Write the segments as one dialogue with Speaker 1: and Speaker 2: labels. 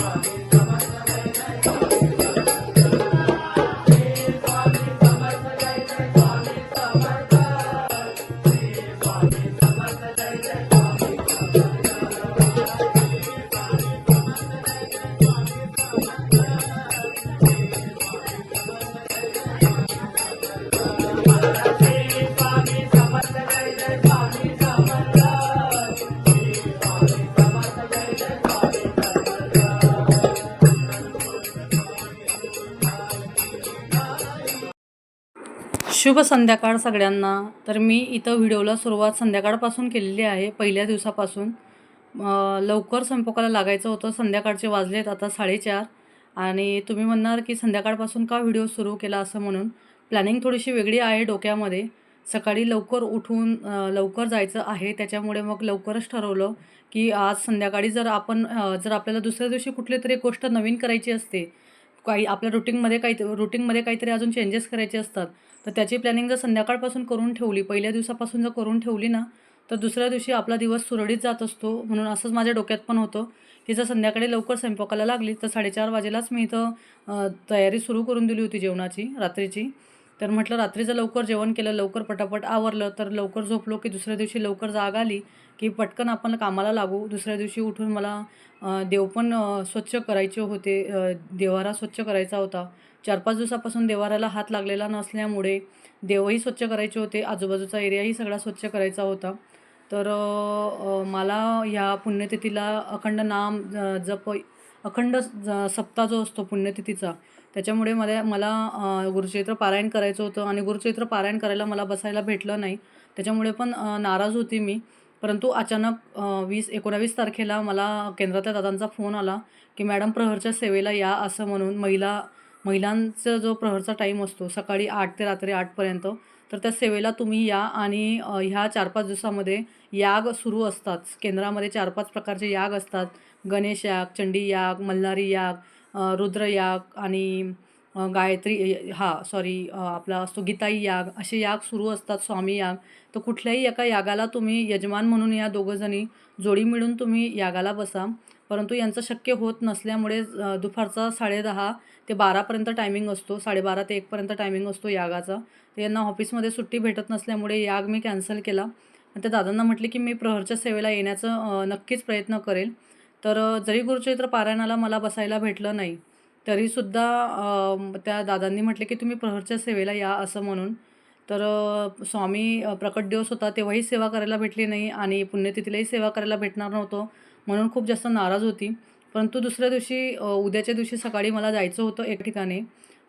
Speaker 1: शुभ संध्याकाळ सगळ्यांना. तर मी इथं व्हिडिओला सुरुवात संध्याकाळपासून केलेली आहे पहिल्या दिवसापासून. लवकर स्वयंपाकाला लागायचं होतं संध्याकाळचे वाजलेत आता साडेचार. आणि तुम्ही म्हणणार की संध्याकाळपासून का व्हिडिओ सुरू केला असं म्हणून. प्लॅनिंग थोडीशी वेगळी आहे डोक्यामध्ये. सकाळी लवकर उठून लवकर जायचं आहे त्याच्यामुळे मग लवकरच ठरवलं की आज संध्याकाळी जर आपण जर आपल्याला दुसऱ्या दिवशी कुठली तरी गोष्ट नवीन करायची असते काही आपल्या रुटीनमध्ये काही रुटीनमध्ये काहीतरी अजून चेंजेस करायचे असतात तर त्याची प्लॅनिंग जर संध्याकाळपासून करून ठेवली पहिल्या दिवसापासून जर करून ठेवली ना तर दुसऱ्या दिवशी आपला दिवस सुरळीत जात असतो. म्हणून असंच माझ्या डोक्यात पण होतं की जर संध्याकाळी लवकर स्वयंपाकाला लागली तर साडेचार वाजेलाच मी इथं तयारी सुरू करून दिली होती जेवणाची रात्रीची. तर म्हटलं रात्रीचं लवकर जेवण केलं लवकर पटापट आवरलं तर लवकर झोपलो की दुसऱ्या दिवशी लवकर जाग आली. की पटकन आपण कामाला लागू. दुसऱ्या दिवशी उठून मला देव पण स्वच्छ करायचे होते. देवारा स्वच्छ करायचा होता. चार पाच दिवसापासून देवाराला हात लागलेला नसल्यामुळे देवही स्वच्छ करायचे होते. आजूबाजूचा एरियाही सगळा स्वच्छ करायचा होता. तर मला ह्या पुण्यतिथीला अखंड नाम ज- जप अखंड ज- सप्ताह जो असतो पुण्यतिथीचा त्याच्यामुळे मला मला गुरुचैत्र गुरुचरित्र पारायण करायचं होतं. आणि गुरुचरित्र पारायण करायला मला बसायला भेटलं नाही. त्याच्यामुळे पण नाराज होती मी. परंतु अचानक वीस एकोणावीस तारखेला मला केंद्रातल्या दादांचा फोन आला की मॅडम प्रहरच्या सेवेला या असं म्हणून महिला महिलांचा जो प्रहरचा टाईम असतो सकाळी आठ ते रात्री आठपर्यंत तर त्या सेवेला तुम्ही या आणि ह्या चार पाच दिवसामध्ये याग सुरू असतात. केंद्रामध्ये चार पाच प्रकारचे याग असतात. गणेश याग चंडी याग मल्हारी याग रुद्रयाग रुद्र याग आणि गायत्री हा सॉरी आपला असतो गीताई याग असे याग सुरू असतात स्वामी याग. तर कुठल्याही एका यागाला तुम्ही यजमान म्हणून या दोघंजणी जोडी मिळून तुम्ही यागाला बसा. परंतु यांचं शक्य होत नसल्यामुळे दुपारचा साडेदहा ते बारापर्यंत टायमिंग असतो साडेबारा ते एकपर्यंत टायमिंग असतो यागाचा. तर यांना ऑफिसमध्ये सुट्टी भेटत नसल्यामुळे याग मी कॅन्सल केला. आणि त्या दादांना म्हटले की मी प्रहरच्या सेवेला येण्याचं नक्कीच प्रयत्न करेल. तर जरी गुरुचरित्र पारायणाला मला बसायला भेटलं नाही तरीसुद्धा त्या दादांनी म्हटले की तुम्ही प्रहरच्या सेवेला या असं म्हणून. तर स्वामी प्रकट दिवस होता तेव्हाही सेवा करायला भेटली नाही आणि पुण्यतिथीलाही सेवा करायला भेटणार नव्हतो म्हणून खूप जास्त नाराज होती. परंतु दुसऱ्या दिवशी उद्याच्या दिवशी सकाळी मला जायचं होतं एक ठिकाणी.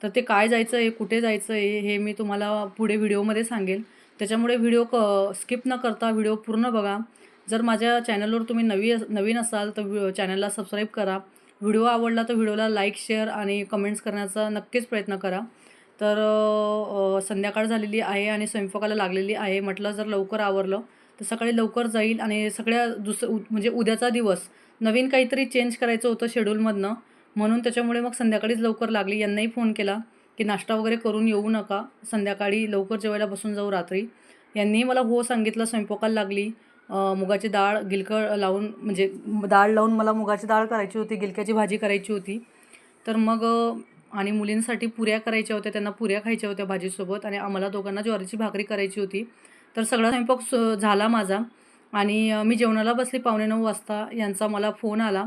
Speaker 1: तर ते काय जायचं आहे कुठे जायचं आहे हे मी तुम्हाला पुढे व्हिडिओमध्ये सांगेल. त्याच्यामुळे व्हिडिओ क स्किप न करता व्हिडिओ पूर्ण बघा. जर माझ्या चॅनलवर तुम्ही नवी नवीन असाल तर चॅनलला सबस्क्राईब करा. व्हिडिओ आवडला तर व्हिडिओला लाईक शेअर आणि कमेंट्स करण्याचा नक्कीच प्रयत्न करा. तर संध्याकाळ झालेली आहे आणि स्वयंपाकाला लागलेली आहे. म्हटलं जर लवकर आवरलं तर सकाळी लवकर जाईल आणि सगळ्या दुसरं उ- म्हणजे उद्याचा दिवस नवीन काहीतरी चेंज करायचं होतं शेड्यूलमधनं म्हणून त्याच्यामुळे मग संध्याकाळीच लवकर लागली. यांनाही फोन केला की नाश्ता वगैरे करून येऊ नका. संध्याकाळी लवकर जेवायला बसून जाऊ रात्री. यांनीही मला हो सांगितलं स्वयंपाकाला लागली. मुगाची डाळ गिलकं लावून म्हणजे डाळ लावून मला मुगाची डाळ करायची होती गिलक्याची भाजी करायची होती. तर मग आणि मुलींसाठी पुऱ्या करायच्या होत्या त्यांना पुऱ्या खायच्या होत्या भाजीसोबत आणि आम्हाला दोघांना ज्वारीची भाकरी करायची होती. तर सगळा स्वयंपाक झाला माझा. आणि मी जेवणाला बसली पावणे नऊ वाजता. यांचा मला फोन आला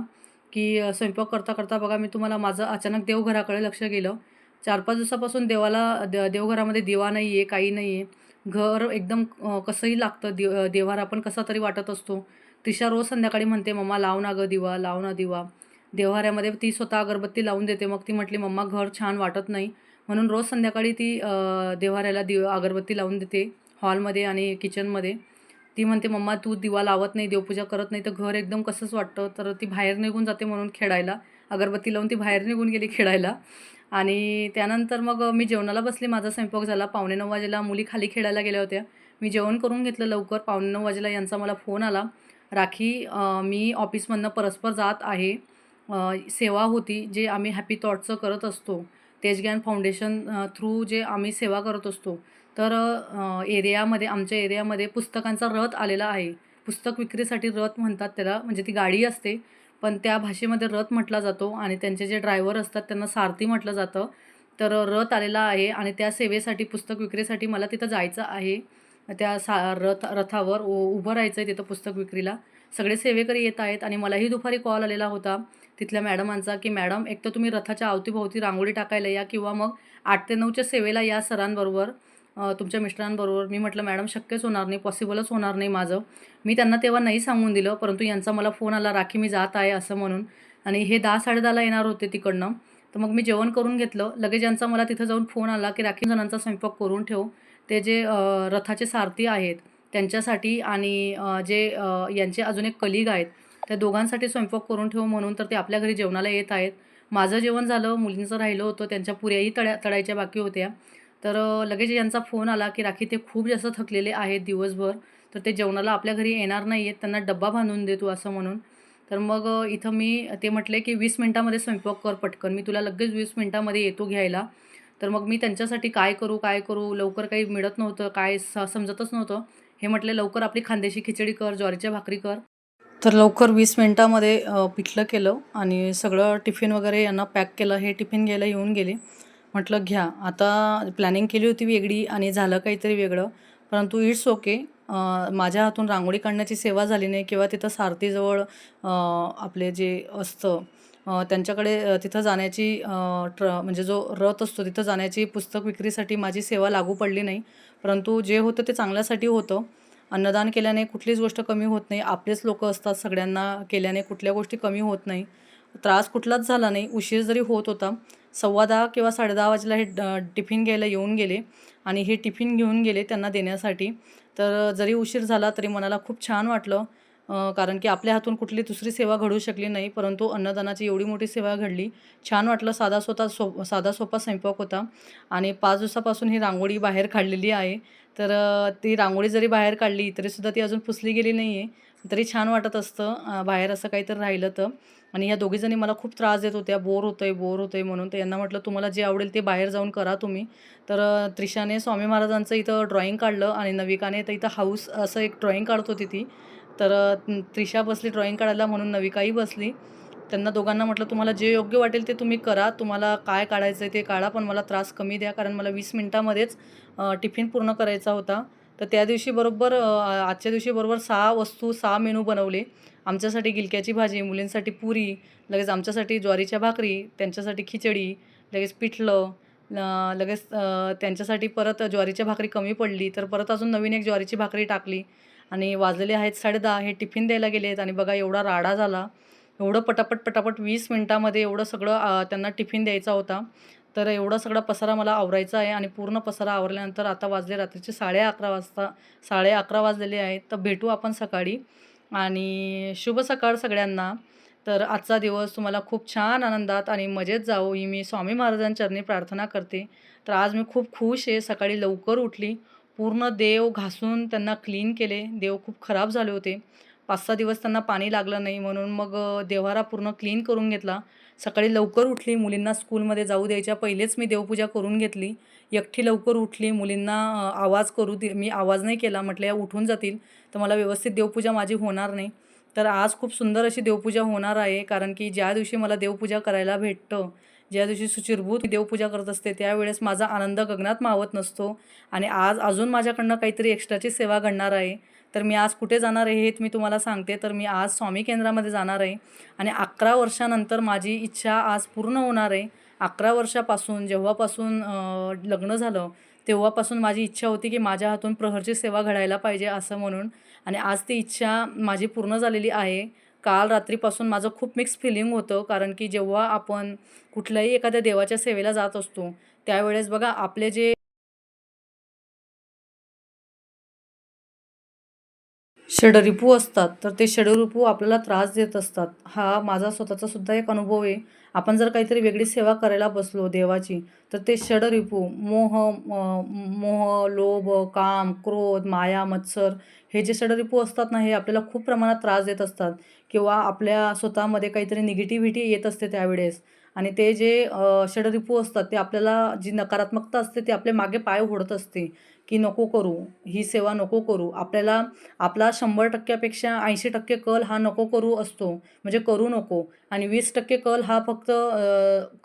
Speaker 1: की स्वयंपाक करता करता बघा मी तुम्हाला माझं अचानक देवघराकडे लक्ष गेलं. चार पाच दिवसापासून देवाला द देवघरामध्ये दिवा नाही आहे काही नाही आहे घर एकदम कसंही लागतं. देव देवारा पण कसा तरी वाटत असतो. त्रिशा रोज संध्याकाळी म्हणते मम्मा लाव ना गं दिवा लाव ना दिवा. देव्हाऱ्यामध्ये ती स्वतः अगरबत्ती लावून देते. मग ती म्हटली मम्मा घर छान वाटत नाही. म्हणून रोज संध्याकाळी ती अ, देव्हाऱ्याला दिव अगरबत्ती लावून देते हॉलमध्ये आणि किचनमध्ये. ती म्हणते मम्मा तू दिवा लावत नाही देवपूजा करत नाही तर घर एकदम कसंच वाटतं. तर ती बाहेर निघून जाते म्हणून खेळायला. अगरबत्ती लावून ती बाहेर निघून गेली खेळायला. आणि त्यानंतर मग मी जेवणाला बसली. माझा स्वयंपाक झाला. पावणे नऊ वाजेला मुली खाली खेळायला गेल्या होत्या. मी जेवण करून घेतलं लवकर. पावणे नऊ वाजेला यांचा मला फोन आला. राखी मी ऑफिसमधनं परस्पर जात आहे. सेवा होती जे आम्ही हॅपी थॉटचं करत असतो. तेजज्ञान फाउंडेशन थ्रू जे आम्ही सेवा करत असतो. तर एरियामध्ये आमच्या एरियामध्ये पुस्तकांचा रथ आलेला आहे. पुस्तक विक्रीसाठी रथ म्हणतात त्याला. म्हणजे ती गाडी असते. पण त्या भाषेमध्ये रथ म्हटला जातो आणि त्यांचे जे ड्रायव्हर असतात त्यांना सारथी म्हटलं जातं. तर रथ आलेला आहे आणि त्या सेवेसाठी पुस्तक विक्रीसाठी मला तिथं जायचं आहे. त्या सा रथ रथावर उ उभं राहायचं आहे तिथं पुस्तक विक्रीला. सगळे सेवेकरी येत आहेत आणि मलाही दुपारी कॉल आलेला होता तिथल्या मॅडमांचा की मॅडम एक तर तुम्ही रथाच्या अवतीभोवती रांगोळी टाकायला या किंवा मग आठ ते नऊच्या सेवेला या सरांबरोबर. तुमच्या मिस्टरांबरोबर मी म्हटलं मॅडम शक्यच होणार नाही पॉसिबलच होणार नाही माझं. मी त्यांना तेव्हा नाही सांगून दिलं परंतु यांचा मला फोन आला राखी मी जात आहे असं म्हणून. आणि हे दहा साडेदहाला येणार होते तिकडनं. तर मग मी जेवण करून घेतलं. लगेच यांचा मला तिथं जाऊन फोन आला की राखी जणांचा स्वयंपाक करून ठेव. ते जे रथाचे सारथी आहेत त्यांच्यासाठी आणि जे यांचे अजून एक कलिग आहेत त्या दोघांसाठी स्वयंपाक करून ठेव म्हणून तर ते आपल्या घरी जेवणाला येत आहेत. माझं जेवण झालं मुलींचं राहिलं होतं त्यांच्या पुऱ्याही तळ्या तळायच्या बाकी होत्या. तर लगेच यांचा फोन आला की राखी ते खूप जास्त थकलेले आहेत दिवसभर. तर ते जेवणाला आपल्या घरी येणार नाही आहेत त्यांना डब्बा बांधून दे तू असं म्हणून. तर मग इथं मी ते म्हटले की वीस मिनटामध्ये स्वयंपाक कर पटकन. मी तुला लगेच वीस मिनटामध्ये येतो घ्यायला. तर मग मी त्यांच्यासाठी काय करू काय करू लवकर काही मिळत नव्हतं काय स समजतच नव्हतं. हे म्हटले लवकर आपली खांदेशी खिचडी कर ज्वारीच्या भाकरी कर. तर लवकर वीस मिनटामध्ये पिठलं केलं आणि सगळं टिफिन वगैरे यांना पॅक केलं. हे टिफिन घ्यायला येऊन गेले. म्हटलं घ्या. आता प्लॅनिंग केली होती वेगळी आणि झालं काहीतरी वेगळं. परंतु इट्स ओके माझ्या हातून रांगोळी काढण्याची सेवा झाली नाही किंवा तिथं सारथीजवळ आपले जे असतं त्यांच्याकडे तिथं जाण्याची ट्र म्हणजे जो रथ असतो तिथं जाण्याची पुस्तक विक्रीसाठी माझी सेवा लागू पडली नाही. परंतु जे होतं ते चांगल्यासाठी होतं. अन्नदान केल्याने कुठलीच गोष्ट कमी होत नाही. आपलेच लोक असतात सगळ्यांना केल्याने कुठल्या गोष्टी कमी होत नाही. त्रास कुठलाच झाला नाही. उशीर जरी होत होता सव्वा दहा किंवा साडेदहा वाजेला हे टिफिन घ्यायला येऊन गेले. आणि हे टिफिन घेऊन गेले त्यांना देण्यासाठी. तर जरी उशीर झाला तरी मनाला खूप छान वाटलं. कारण की आपल्या हातून कुठली दुसरी सेवा घडू शकली नाही. परंतु अन्नदानाची एवढी मोठी सेवा घडली. छान वाटलं. साधा स्वतः सो साधा सोपा स्वयंपाक होता. आणि पाच दिवसापासून ही रांगोळी बाहेर काढलेली आहे. तर ती रांगोळी जरी बाहेर काढली तरीसुद्धा ती अजून पुसली गेली नाही आहे तरी छान वाटत असतं बाहेर असं काहीतरी राहिलं तर. आणि ह्या दोघीजणी मला खूप त्रास देत होत्या. बोर होतंय बोर होतंय म्हणून तर यांना म्हटलं तुम्हाला जे आवडेल ते बाहेर जाऊन करा तुम्ही. तर त्रिशाने स्वामी महाराजांचं इथं ड्रॉईंग काढलं आणि नविकाने तर इथं हाऊस असं एक ड्रॉईंग काढत होती ती. तर त्रिशा बसली ड्रॉईंग काढायला म्हणून नविकाही बसली. त्यांना दोघांना म्हटलं तुम्हाला जे योग्य वाटेल ते तुम्ही करा. तुम्हाला काय काढायचं आहे ते काढा पण मला त्रास कमी द्या कारण मला वीस मिनटामध्येच टिफिन पूर्ण करायचा होता. तर त्या दिवशी बरोबर आजच्या दिवशी बरोबर सहा वस्तू सहा मेनू बनवले. आमच्यासाठी गिलक्याची भाजी मुलींसाठी पुरी लगेच आमच्यासाठी ज्वारीच्या भाकरी त्यांच्यासाठी खिचडी लगेच पिठलं लगेच त्यांच्यासाठी परत ज्वारीच्या भाकरी कमी पडली तर परत अजून नवीन एक ज्वारीची भाकरी टाकली. आणि वाजलेले आहेत साडेदहा हे टिफिन द्यायला गेलेत आणि बघा एवढा राडा झाला. एवढं पटापट पटापट वीस मिनटामध्ये एवढं सगळं त्यांना टिफिन द्यायचा होता. तर एवढा सगळा पसारा मला आवरायचा आहे आणि पूर्ण पसारा आवरल्यानंतर आता वाजले रात्रीचे साडे अकरा वाजता साडे अकरा वाजलेले आहेत. तर भेटू आपण सकाळी. आणि शुभ सकाळ सगळ्यांना. तर आजचा दिवस तुम्हाला खूप छान आनंदात आणि मजेत जावो ही मी स्वामी महाराजांचरणी प्रार्थना करते. तर आज मी खूप खुश आहे. सकाळी लवकर उठली. पूर्ण देव घासून त्यांना क्लीन केले. देव खूप खराब झाले होते. पाच सहा दिवस त्यांना पाणी लागलं नाही म्हणून मग देवारा देव्हारा पूर्ण क्लीन करून घेतला. सकाळी लवकर उठली मुलींना स्कूलमध्ये जाऊ द्यायच्या. पहिलेच मी देवपूजा करून घेतली. एकटी लवकर उठली मुलींना आवाज करू दे मी आवाज नाही केला म्हटलं या उठून जातील. तर मला व्यवस्थित देवपूजा माझी होणार नाही. तर आज खूप सुंदर अशी देवपूजा होणार आहे कारण की ज्या दिवशी मला देवपूजा करायला भेटतं ज्या दिवशी सुचिरभूत मी देवपूजा करत असते त्यावेळेस माझा आनंद गगनात मावत नसतो. आणि आज अजून माझ्याकडनं काहीतरी एक्स्ट्राची सेवा घडणार आहे. तर मी आज कुठे जाणार आहे हे मी तुम्हाला सांगते. तर मी आज स्वामी केंद्रामध्ये जाणार आहे आणि अकरा वर्षानंतर माझी इच्छा आज पूर्ण होणार आहे. अकरा वर्षापासून जेव्हापासून लग्न झालं तेव्हापासून माझी इच्छा होती की माझ्या हातून प्रहरची सेवा घडायला पाहिजे असं म्हणून. आणि आज ती इच्छा माझी पूर्ण झालेली आहे. काल रात्रीपासून माझं खूप मिक्स फिलिंग होतं. कारण की जेव्हा आपण कुठल्याही एखाद्या देवाच्या सेवेला जात असतो त्यावेळेस बघा आपले जे षडरिपू असतात तर ते षडरिपू आपल्याला त्रास देत असतात. हा माझा स्वतःचा सुद्धा एक अनुभव आहे. आपण जर काहीतरी वेगळी सेवा करायला बसलो देवाची तर ते षडरिपू मोह मोह लोभ काम क्रोध माया मत्सर हे जे षडरिपू असतात ना हे आपल्याला खूप प्रमाणात त्रास देत असतात. किंवा आपल्या स्वतःमध्ये काहीतरी निगेटिव्हिटी येत असते त्यावेळेस. आणि ते जे षडरिपू असतात ते आपल्याला जी नकारात्मकता असते ते आपल्या मागे पाय ओढत असते. की नको करू ही सेवा नको करू. आपल्याला आपला शंभर टक्क्यापेक्षा ऐंशी टक्के कल हा नको करू असतो. म्हणजे करू नको. आणि वीस टक्के कल हा फक्त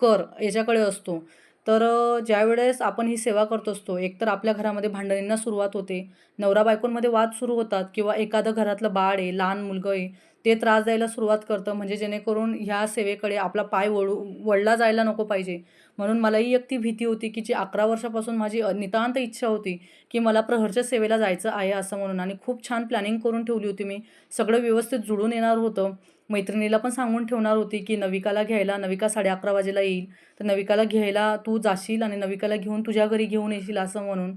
Speaker 1: कर याच्याकडे असतो. तर ज्यावेळेस आपण ही सेवा करत असतो एकतर आपल्या घरामध्ये भांडणींना सुरुवात होते. नवरा बायकोंमध्ये वाद सुरू होतात किंवा एखादं घरातलं बाळ आहे लहान मुलगं आहे ते त्रास द्यायला सुरुवात करतं. म्हणजे जेणेकरून ह्या सेवेकडे आपला पाय वळू वळला जायला नको पाहिजे. म्हणून मलाही एक ती भीती होती की जी अकरा वर्षापासून माझी नितांत इच्छा होती की मला प्रहरच्या सेवेला जायचं आहे असं म्हणून. आणि खूप छान प्लॅनिंग करून ठेवली होती मी. सगळं व्यवस्थित जुळून येणार होतं. मैत्रिणीला पण सांगून ठेवणार होती की नविकाला घ्यायला नविका साडे अकरा वाजेला येईल. तर नविकाला घ्यायला तू जाशील आणि नविकाला घेऊन तुझ्या घरी घेऊन येशील असं म्हणून.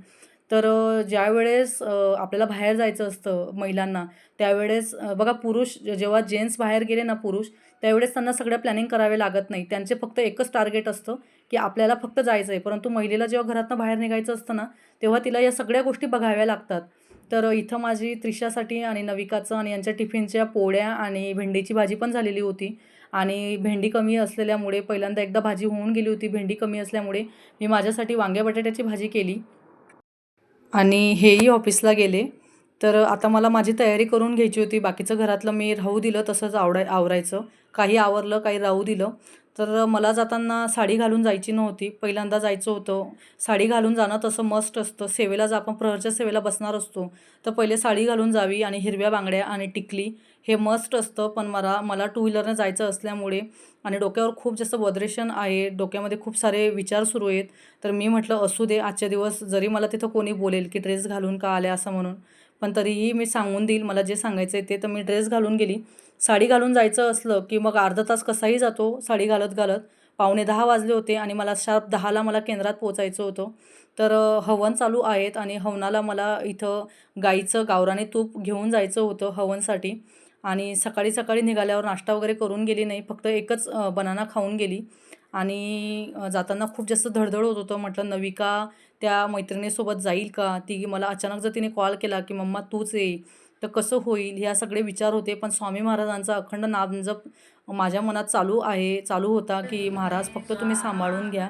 Speaker 1: तर ज्यावेळेस आपल्याला बाहेर जायचं असतं महिलांना त्यावेळेस बघा पुरुष जेव्हा जेन्ट्स बाहेर गेले ना पुरुष त्यावेळेस त्यांना सगळं प्लॅनिंग करावे लागत नाही. त्यांचे फक्त एकच टार्गेट असतं की आपल्याला फक्त जायचं आहे परंतु महिलेला जेव्हा घरातनं बाहेर निघायचं असतं ना तेव्हा तिला या सगळ्या गोष्टी बघाव्या लागतात. तर इथं माझी त्रिशासाठी आणि नविकाचं आणि यांच्या टिफिनच्या पोळ्या आणि भेंडीची भाजी पण झालेली होती. आणि भेंडी कमी असलेल्यामुळे पहिल्यांदा एकदा भाजी होऊन गेली होती भेंडी कमी असल्यामुळे मी माझ्यासाठी वांग्या बटाट्याची भाजी केली. आणि हेही ऑफिसला गेले. तर आता मला माझी तयारी करून घ्यायची होती. बाकीचं घरातलं मी राहू दिलं तसंच आवडाय आवरायचं. काही आवरलं काही राहू दिलं. तर मला जाताना साडी घालून जायची नव्हती. पहिल्यांदा जायचं होतं. साडी घालून जाणं तसं मस्ट असतं. सेवेला जर आपण प्रहरच्या सेवेला बसणार असतो. तर पहिले साडी घालून जावी आणि हिरव्या बांगड्या आणि टिकली हे मस्ट असतं पण मला मला टू व्हीलरनं जायचं असल्यामुळे आणि डोक्यावर खूप जास्त वद्रेशन आहे डोक्यामध्ये खूप सारे विचार सुरू आहेत तर मी म्हटलं असू दे आजच्या दिवस जरी मला तिथं कोणी बोलेल की ड्रेस घालून का आल्या असं म्हणून पण तरीही मी सांगून देईल मला जे सांगायचं आहे ते. तर मी ड्रेस घालून गेली. साडी घालून जायचं असलं की मग अर्धा तास कसाही जातो साडी घालत घालत. पावणे दहा वाजले होते आणि मला शार्प दहाला मला केंद्रात पोचायचं होतं. तर हवन चालू आहेत आणि हवनाला मला इथं गाईचं गावराने तूप घेऊन जायचं होतं हवनसाठी. आणि सकाळी सकाळी निघाल्यावर नाश्ता वगैरे करून गेली नाही फक्त एकच बनाना खाऊन गेली. आणि जाताना खूप जास्त धडधड होत होतं. म्हटलं नविका त्या मैत्रिणीसोबत जाईल का? ती मला अचानक जर तिने कॉल केला की मम्मा तूच ये. तर कसं होईल? ह्या सगळे विचार होते. पण स्वामी महाराजांचा अखंड नामजप माझ्या मनात चालू आहे चालू होता की महाराज फक्त तुम्ही सांभाळून घ्या.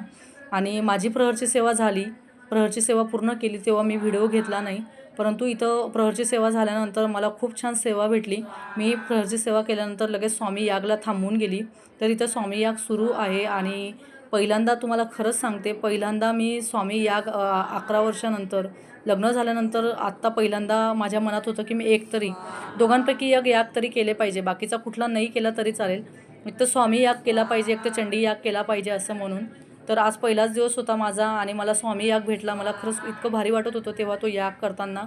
Speaker 1: आणि माझी प्रहरची सेवा झाली. प्रहरची सेवा पूर्ण केली तेव्हा मी व्हिडिओ घेतला नाही. परंतु इथं प्रहरची सेवा झाल्यानंतर मला खूप छान सेवा भेटली. मी प्रहरची सेवा केल्यानंतर लगेच स्वामी यागला थांबून गेली. तर इथं स्वामी याग सुरू आहे आणि पहिल्यांदा तुम्हाला खरंच सांगते पहिल्यांदा मी स्वामी याग अकरा वर्षानंतर लग्न झाल्यानंतर आत्ता पहिल्यांदा माझ्या मनात होतं की मी एक तरी दोघांपैकी याग याग तरी केले पाहिजे. बाकीचा कुठला नाही केला तरी चालेल. एक तर स्वामी याग केला पाहिजे एक तर चंडी याग केला पाहिजे असं म्हणून. तर आज पहिलाच दिवस होता माझा आणि मला स्वामी याग भेटला. मला खरंच इतकं भारी वाटत होतं तेव्हा तो याग करताना.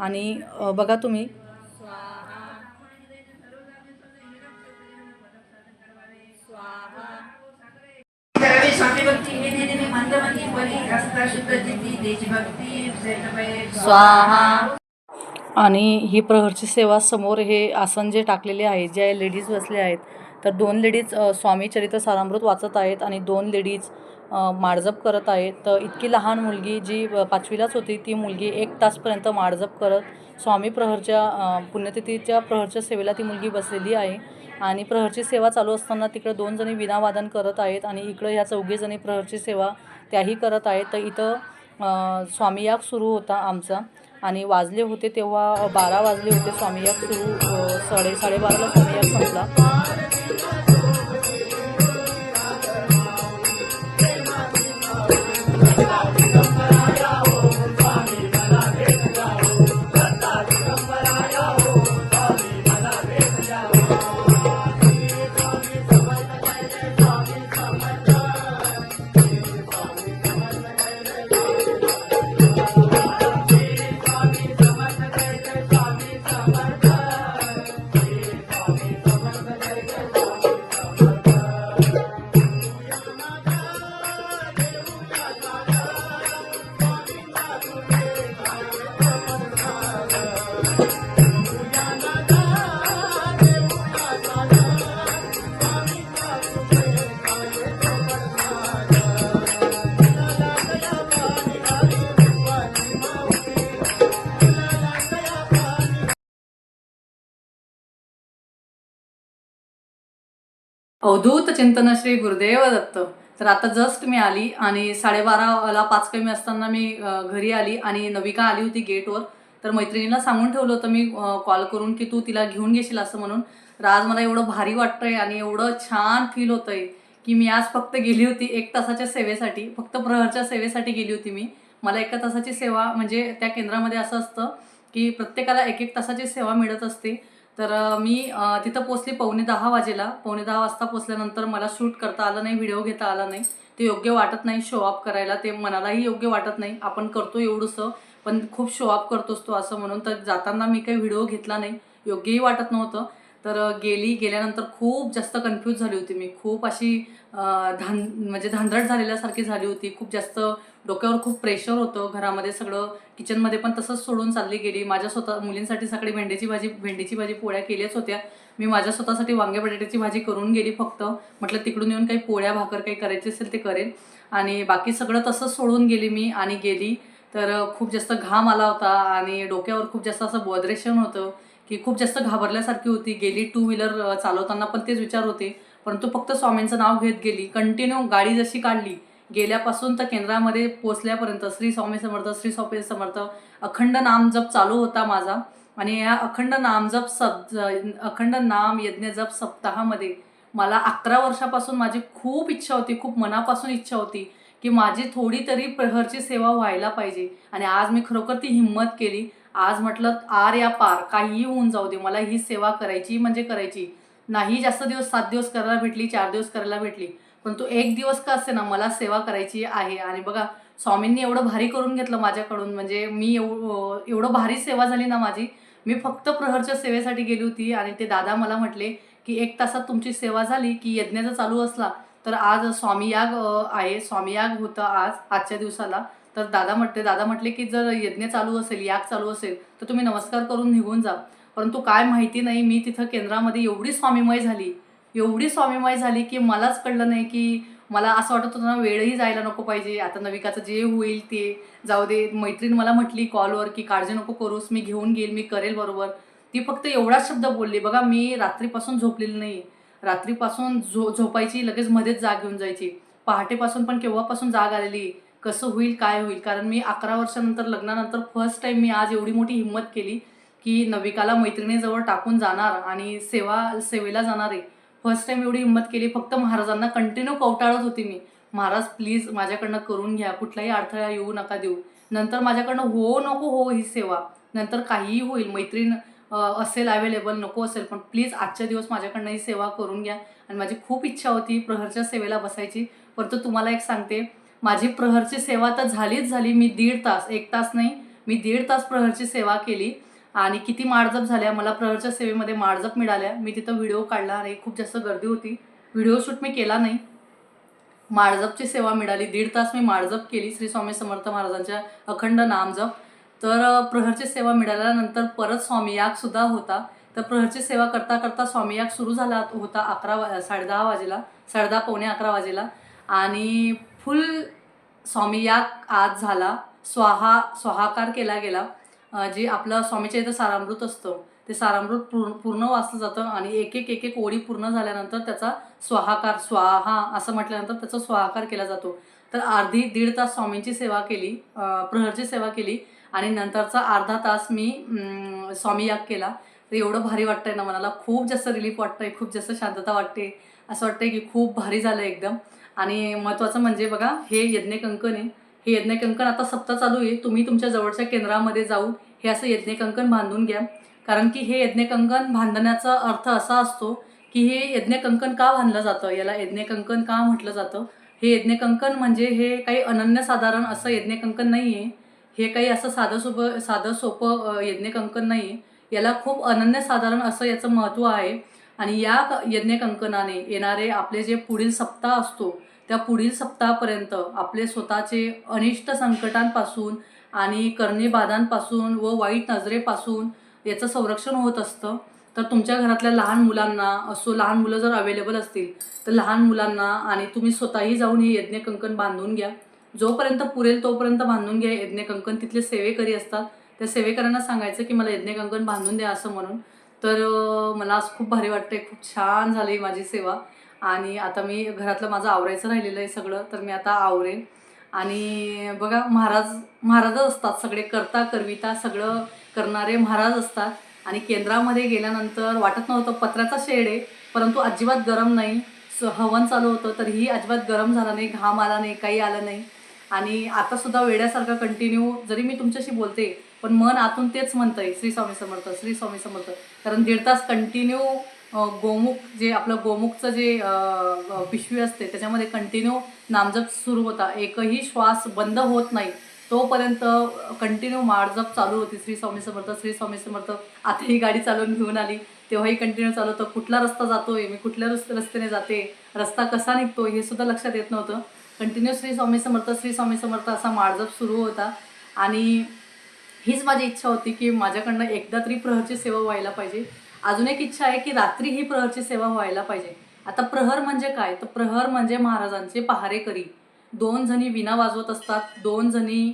Speaker 1: आणि बघा तुम्ही.
Speaker 2: हे
Speaker 1: आणि ही प्रहरची सेवा समोर हे आसन जे टाकलेले आहे ज्या लेडीज बसल्या आहेत तर दोन लेडीज स्वामी चरित्र सारामृत वाचत आहेत आणि दोन लेडीज माळजप करत आहेत. तर इतकी लहान मुलगी जी पाचवीलाच होती ती मुलगी एक तासपर्यंत माळजप करत स्वामी प्रहरच्या पुण्यतिथीच्या प्रहरच्या सेवेला ती मुलगी बसलेली आहे. आणि प्रहरची सेवा चालू असताना तिकडे दोन जणी विनावादन करत आहेत आणि इकडं ह्या चौघीजणी प्रहरची सेवा त्याही करत आहेत. तर इथं स्वामीयाग स्वामी सुरू होता आमचा. आणि वाजले होते तेव्हा बारा वाजले होते स्वामीयाग सुरू साडे साडेबाराला स्वामीयाग संपला. अवधूत चिंतन श्री गुरुदेव दत्त. तर आता जस्ट मी आली आणि साडेबाराला पाच कमी असताना मी घरी आली आणि नविका आली होती गेटवर. तर मैत्रिणीला सांगून ठेवलं होतं मी कॉल करून की तू तिला घेऊन घेशील असं म्हणून. तर आज मला एवढं भारी वाटतंय आणि एवढं छान फील होतंय की मी आज फक्त गेली होती एक तासाच्या सेवेसाठी. फक्त प्रहरच्या सेवेसाठी गेली होती मी. मला एका तासाची सेवा म्हणजे त्या केंद्रामध्ये असं असतं की प्रत्येकाला एक एक तासाची सेवा मिळत असते. तर मी तिथं पोचले पावणे दहा वाजेला. पावणे दहा वाजता पोचल्यानंतर मला शूट करता आलं नाही व्हिडिओ घेता आला नाही. ते योग्य वाटत नाही शो ऑफ करायला. ते मनालाही योग्य वाटत नाही. आपण करतो एवढंसं पण खूप शो ऑफ करतोस तो असं म्हणून. तर जाताना मी काही व्हिडिओ घेतला नाही. योग्यही वाटत नव्हतं. तर गेली गेल्यानंतर खूप जास्त कन्फ्यूज झाली होती मी. खूप अशी धान म्हणजे धांदरट झालेल्यासारखी झाली होती. खूप जास्त डोक्यावर खूप प्रेशर होतं. घरामध्ये सगळं किचनमध्ये पण तसंच सोडून चालली गेली. माझ्या स्वतः मुलींसाठी सकाळी भेंडीची भाजी भेंडीची भाजी पोळ्या केल्याच होत्या. मी माझ्या स्वतःसाठी वांगे बटाट्याची भाजी करून गेली फक्त. म्हटलं तिकडून येऊन काही पोळ्या भाकर काही करायची असेल ते करेन. आणि बाकी सगळं तसंच सोडून गेली मी आणि गेली. तर खूप जास्त घाम आला होता आणि डोक्यावर खूप जास्त असं बॉद्रेशन होतं. की खूप जास्त घाबरल्यासारखी होती. गेली टू व्हीलर चालवताना पण तेच विचार होते. परंतु फक्त स्वामींचं नाव घेत गेली. कंटिन्यू गाडी जशी काढली गेल्यापासून तर केंद्रामध्ये पोचल्यापर्यंत श्री स्वामी समर्थ श्री स्वामी समर्थ अखंड नामजप चालू होता माझा. आणि या अखंड नामजप सप अखंड नाम यज्ञ जप सप्ताहामध्ये मला अकरा वर्षापासून माझी खूप इच्छा होती खूप मनापासून इच्छा होती की माझी थोडी तरी प्रहरची सेवा व्हायला पाहिजे. आणि आज मी खरोखर ती हिंमत केली. आज म्हटलं आर या पार काहीही होऊन जाऊ दे मला ही सेवा करायची म्हणजे करायची. नाही जास्त दिवस सात दिवस करायला भेटली चार दिवस करायला भेटली पण तू एक दिवस का असे ना मला सेवा करायची आहे. आणि बघा स्वामींनी एवढं भारी करून घेतलं माझ्याकडून म्हणजे मी एव एवढं भारी सेवा झाली ना माझी मी फक्त प्रहरच्या सेवेसाठी गेली होती आणि ते दादा मला म्हटले की एक तासात तुमची सेवा झाली की यज्ञाचा चालू असला तर आज स्वामी याग आहे. स्वामीयाग होतं आज आजच्या दिवसाला. तर दादा म्हटले दादा म्हटले की जर यज्ञ चालू असेल याग चालू असेल तर तुम्ही नमस्कार करून निघून जा. परंतु काय माहिती नाही मी तिथं केंद्रामध्ये एवढी स्वामीमय झाली. एवढी स्वामीमय झाली की मलाच कळलं नाही की मला असं वाटत होतं ना वेळही जायला नको पाहिजे. आता नविकाचं जे होईल ते जाऊ दे. मैत्रीण मला म्हटली कॉलवर की काळजी नको करूस मी घेऊन घेईल मी करेल बरोबर. ती फक्त एवढाच शब्द बोलली. बघा मी रात्रीपासून झोपलेली नाही रात्रीपासून झो झोपायची लगेच मध्येच जाग घेऊन जायची. पहाटेपासून पण केव्हापासून जाग आलेली? कसं होईल काय होईल? कारण मी अकरा वर्षानंतर लग्नानंतर फर्स्ट टाईम मी आज एवढी मोठी हिंमत केली की नविकाला मैत्रिणीजवळ टाकून जाणार आणि सेवा सेवेला जाणार आहे. फर्स्ट टाईम एवढी हिंमत केली फक्त महाराजांना कंटिन्यू कवटाळत होती मी. महाराज प्लीज माझ्याकडनं करून घ्या कुठलाही अडथळा येऊ नका देऊ. नंतर माझ्याकडनं हो नको हो ही सेवा. नंतर काहीही होईल मैत्रीण असेल अवेलेबल नको असेल पण प्लीज आजच्या दिवस माझ्याकडनं ही सेवा करून घ्या. आणि माझी खूप इच्छा होती प्रहरच्या सेवेला बसायची. परंतु तुम्हाला एक सांगते माझी प्रहरची सेवा तर झालीच झाली. मी दीड तास एक तास नाही मी दीड तास प्रहरची सेवा केली. आणि किती माळजप झाल्या मला प्रहरच्या सेवेमध्ये माळजप मिळाल्या. मी तिथं व्हिडिओ काढला आणि खूप जास्त गर्दी होती. व्हिडिओ शूट मी केला नाही. माळजपची सेवा मिळाली. दीड तास मी माळजप केली. श्री स्वामी समर्थ महाराजांच्या अखंड नामजप. तर प्रहरची सेवा मिळाल्यानंतर परत स्वामीयाग सुद्धा होता. तर प्रहरची सेवा करता करता स्वामीयाग सुरू झाला होता अकरा वा साडेदहा वाजेला साडेदहा पावणे अकरा वाजेला. आणि फुल स्वामीयाग आज झाला. स्वाहा स्वाहाकार केला गेला. जे आपलं स्वामीच्या इथं सारामृत असतं ते सारामृत पूर्ण पूर्ण वाचलं जातं आणि एक एक एक एक ओळी पूर्ण झाल्यानंतर त्याचा स्वाहाकार स्वाहा असं म्हटल्यानंतर त्याचा स्वाहाकार केला जातो. तर अर्धी दीड तास स्वामींची सेवा केली प्रहरची सेवा केली. आणि नंतरचा अर्धा तास मी स्वामी याग केला. तर एवढं भारी वाटतंय ना मनाला. खूप जास्त रिलीफ वाटतंय खूप जास्त शांतता वाटते. असं वाटतंय की खूप भारी झालं एकदम. आणि महत्त्वाचं म्हणजे बघा हे यज्ञकंकण आहे. हे यज्ञकंकण आता सप्ताह चालू आहे. तुम्ही तुमच्या जवळच्या केंद्रामध्ये जाऊन हे असं यज्ञकंकण बांधून घ्या. कारण की हे यज्ञकंकण बांधण्याचा अर्थ असा असतो की हे यज्ञकंकण का बांधलं जातं? याला यज्ञकंकण का म्हटलं जातं? हे यज्ञकंकण म्हणजे हे काही अनन्यसाधारण असं यज्ञकंकण नाही आहे हे काही असं साधं सोपं साधं सोपं अ, यज्ञकंकण नाही आहे याला खूप अनन्यसाधारण असं याचं महत्त्व आहे. आणि या क- यज्ञकंकणाने येणारे आपले जे पुढील सप्ताह असतो त्या पुढील सप्ताहापर्यंत आपले स्वतःचे अनिष्ट संकटांपासून आणि करणीबाधांपासून व वाईट नजरेपासून याचं संरक्षण होत असतं. तर तुमच्या घरातल्या लहान मुलांना असो लहान मुलं जर अवेलेबल असतील तर लहान मुलांना आणि तुम्ही स्वतःही जाऊन हे यज्ञकंकण बांधून घ्या. जोपर्यंत पुरेल तोपर्यंत बांधून घ्या यज्ञकंकण तिथले सेवेकरी असतात. त्या सेवेकरांना सांगायचं की मला यज्ञकंकण बांधून द्या असं म्हणून. तर मला आज खूप भारी वाटतंय. खूप छान झाली माझी सेवा. आणि आता मी घरातलं माझं आवरायचं राहिलेलं आहे सगळं तर मी आता आवरेन. आणि बघा महाराज महाराजच असतात सगळे. करता करविता सगळं करणारे महाराज असतात. आणि केंद्रामध्ये गेल्यानंतर वाटत नव्हतं पत्र्याचा शेड आहे परंतु अजिबात गरम नाही. स हवन चालू होतं तरीही अजिबात गरम झाला नाही घाम आला नाही काही आलं नाही. आणि आता सुद्धा वेड्यासारखं कंटिन्यू जरी मी तुमच्याशी बोलते पण मन आतून तेच म्हणतंय श्री स्वामी समर्थ श्री स्वामी समर्थ. कारण दीड तास कंटिन्यू गोमुख जे आपलं गोमुखचं जे पिशवी असते त्याच्यामध्ये कंटिन्यू नामजप सुरू होता. एकही श्वास बंद होत नाही. तोपर्यंत कंटिन्यू माळजप चालू होती. श्री स्वामी समर्थ श्री स्वामी समर्थ. आता ही गाडी चालवून घेऊन आली. तेव्हाही कंटिन्यू चालू होतं कुठला रस्ता जातोय? मी कुठल्या रस्त्या रस्त्याने जाते? रस्ता कसा निघतो हे सुद्धा लक्षात येत नव्हतं. कंटिन्यू श्री स्वामी समर्थ श्री स्वामी समर्थ असा माळजप सुरू होता. आणि हीच माझी इच्छा होती की माझ्याकडनं एकदा तरी प्रहरची सेवा व्हायला पाहिजे. अजून एक इच्छा आहे की रात्री ही प्रहरची सेवा व्हायला पाहिजे. आता प्रहर म्हणजे काय? तर प्रहर म्हणजे महाराजांचे पहारेकरी दोन जणी विना वाजवत असतात दोन जणी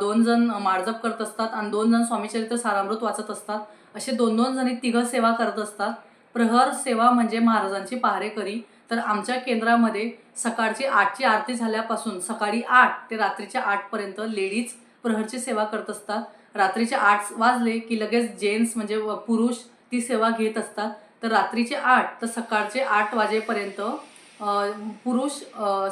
Speaker 1: दोन जण माळजप करत असतात आणि दोन जण स्वामीचरित्र सारामृत वाचत असतात. असे दोन दोन जणी तिघं सेवा करत असतात. प्रहर सेवा म्हणजे महाराजांची पहारेकरी तर आमच्या केंद्रामध्ये सकाळची आठची आरती झाल्यापासून सकाळी आठ ते रात्रीच्या आठपर्यंत लेडीज प्रहरची सेवा करत असतात. रात्रीचे आठ वाजले की लगेच जेंट्स म्हणजे व- पुरुष ती सेवा घेत असतात. तर रात्रीचे आठ तर सकाळचे आठ वाजेपर्यंत पुरुष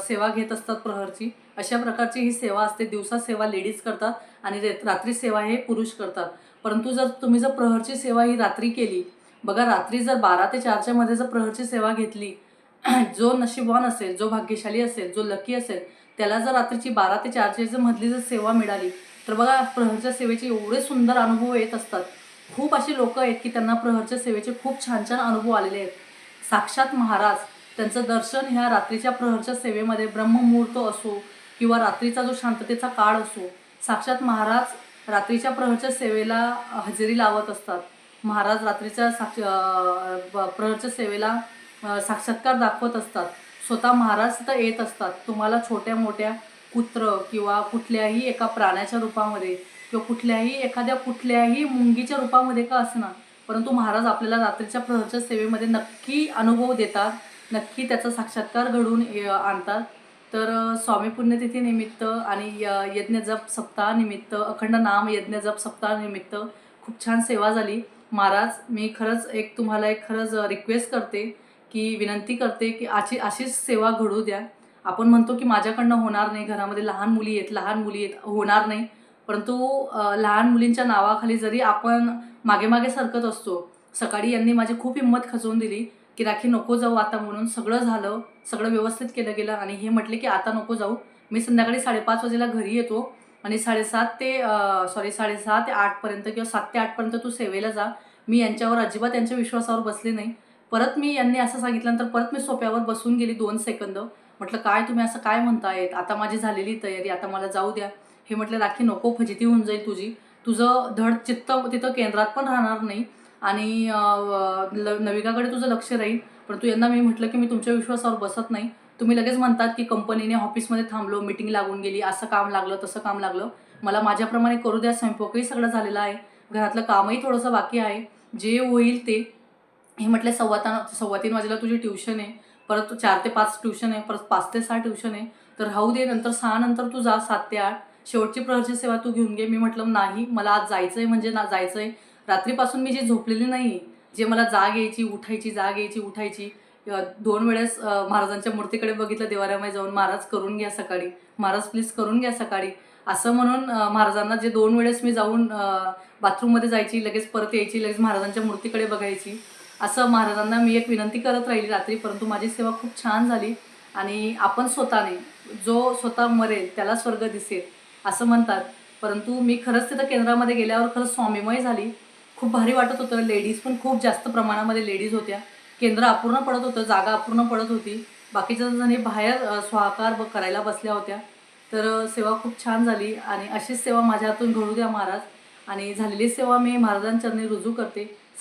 Speaker 1: सेवा घेत असतात प्रहरची. अशा प्रकारची ही सेवा असते. दिवसा सेवा लेडीज करतात आणि रात्री सेवा हे पुरुष करतात. परंतु जर तुम्ही जर प्रहरची सेवा ही रात्री केली बघा रात्री जर बारा ते चारच्या मध्ये जर प्रहरची सेवा घेतली जो नशीबवान असेल जो भाग्यशाली असेल जो लकी असेल त्याला जर रात्रीची बारा ते चारची जर मधली जर सेवा मिळाली तर बघा प्रहरच्या सेवेचे एवढे सुंदर अनुभव येत असतात. खूप अशी लोक आहेत की त्यांना प्रहरच्या सेवेचे खूप छान छान अनुभव आलेले आहेत. साक्षात महाराज त्यांचं दर्शन ह्या रात्रीच्या प्रहरच्या सेवेमध्ये ब्रह्ममुहूर्त असो किंवा रात्रीचा जो शांततेचा काळ असो साक्षात महाराज रात्रीच्या प्रहरच्या सेवेला हजेरी लावत असतात. महाराज रात्रीच्या साक्ष प्रहरच्या सेवेला साक्षात्कार दाखवत असतात. स्वतः महाराज तर येत असतात. तुम्हाला छोट्या मोठ्या कुत्र किंवा कुठल्याही एका प्राण्याच्या रूपामध्ये किंवा कुठल्याही एखाद्या कुठल्याही मुंगीच्या रूपामध्ये का असणार परंतु महाराज आपल्याला रात्रीच्या प्रहरच्या सेवेमध्ये नक्की अनुभव देतात. नक्की त्याचा साक्षात्कार घडवून आणतात. तर स्वामी पुण्यतिथी निमित्त आणि य- यज्ञ जप सप्ताह निमित्त अखंड नाम यज्ञ जप सप्ताहानिमित्त खूप छान सेवा झाली. महाराज मी खरंच एक तुम्हाला एक खरंच रिक्वेस्ट करते. की विनंती करते की अशी अशीच सेवा घडू द्या. आपण म्हणतो की माझ्याकडनं होणार नाही. घरामध्ये लहान मुली आहेत लहान मुली आहेत होणार नाही. परंतु लहान मुलींच्या नावाखाली जरी आपण मागे मागे सरकत असतो सकाळी यांनी माझी खूप हिंमत खचवून दिली की राखी नको जाऊ आता म्हणून सगळं झालं सगळं व्यवस्थित केलं गेलं आणि हे म्हटले की आता नको जाऊ. मी संध्याकाळी साडेपाच वाजेला घरी येतो आणि साडेसात ते सॉरी साडेसहा ते आठपर्यंत किंवा सात ते आठपर्यंत तू सेवेला जा. मी यांच्यावर अजिबात यांच्या विश्वासावर बसले नाही. परत मी यांनी असं सांगितल्यानंतर परत मी सोप्यावर बसून गेली दोन सेकंद. म्हटलं काय तुम्ही असं काय म्हणतायत? आता माझी झालेली तयारी आता मला जाऊ द्या. हे म्हटलं राखी नको फजिती होऊन जाईल तुझी. तुझं धड चित्त तिथं केंद्रात पण राहणार नाही आणि ल- नविकाकडे तुझं लक्ष राहील. पण तू यांना मी म्हटलं की मी तुमच्या विश्वासावर बसत नाही. तुम्ही लगेच म्हणतात की कंपनीने ऑफिसमध्ये थांबलो मिटिंग लागून गेली असं काम लागलं तसं काम लागलं. मला माझ्याप्रमाणे करू द्या स्वयंपाकही सगळं झालेला आहे. घरातलं कामही थोडंसं बाकी आहे. जे होईल ते हे म्हटलं सव्वा ता सव्वा तीन वाजेला तुझी ट्युशन आहे. परत चार ते पाच ट्युशन आहे. परत पाच ते सहा ट्युशन आहे. तर राहू दे नंतर सहा नंतर तू जा सात ते आठ. शेवटची प्रहरची सेवा तू घेऊन घे. मी म्हटलं नाही मला आज जायचं आहे म्हणजे ना जायचं आहे रात्रीपासून मी जी झोपलेली नाही जे मला जाग यायची उठायची जाग यायची उठायची दोन वेळेस महाराजांच्या मूर्तीकडे बघितलं देवाऱ्यामध्ये जाऊन महाराज करून घ्या सकाळी. महाराज प्लीज करून घ्या सकाळी. असं म्हणून महाराजांना जे दोन वेळेस मी जाऊन बाथरूममध्ये जायची लगेच परत यायची लगेच महाराजांच्या मूर्तीकडे बघायची. असं महाराजांना मी एक विनंती करत राहिली रात्री परंतु माझी सेवा खूप छान झाली आणि आपण स्वतःने जो स्वतः मरेल त्याला स्वर्ग दिसेल असं म्हणतात. परंतु मी खरंच तिथं केंद्रामध्ये गेल्यावर खरंच स्वामीमय झाली. खूप भारी वाटत होतं. लेडीज पण खूप जास्त प्रमाणामध्ये लेडीज होत्या. केंद्र अपूर्ण पडत होतं जागा अपूर्ण पडत होती. बाकीच्या जणी बाहेर स्वाकार ब- करायला बसल्या होत्या. तर सेवा खूप छान झाली आणि अशीच सेवा माझ्या हातून घडू द्या महाराज. आणि झालेली सेवा मी महाराजांचरणी रुजू करते.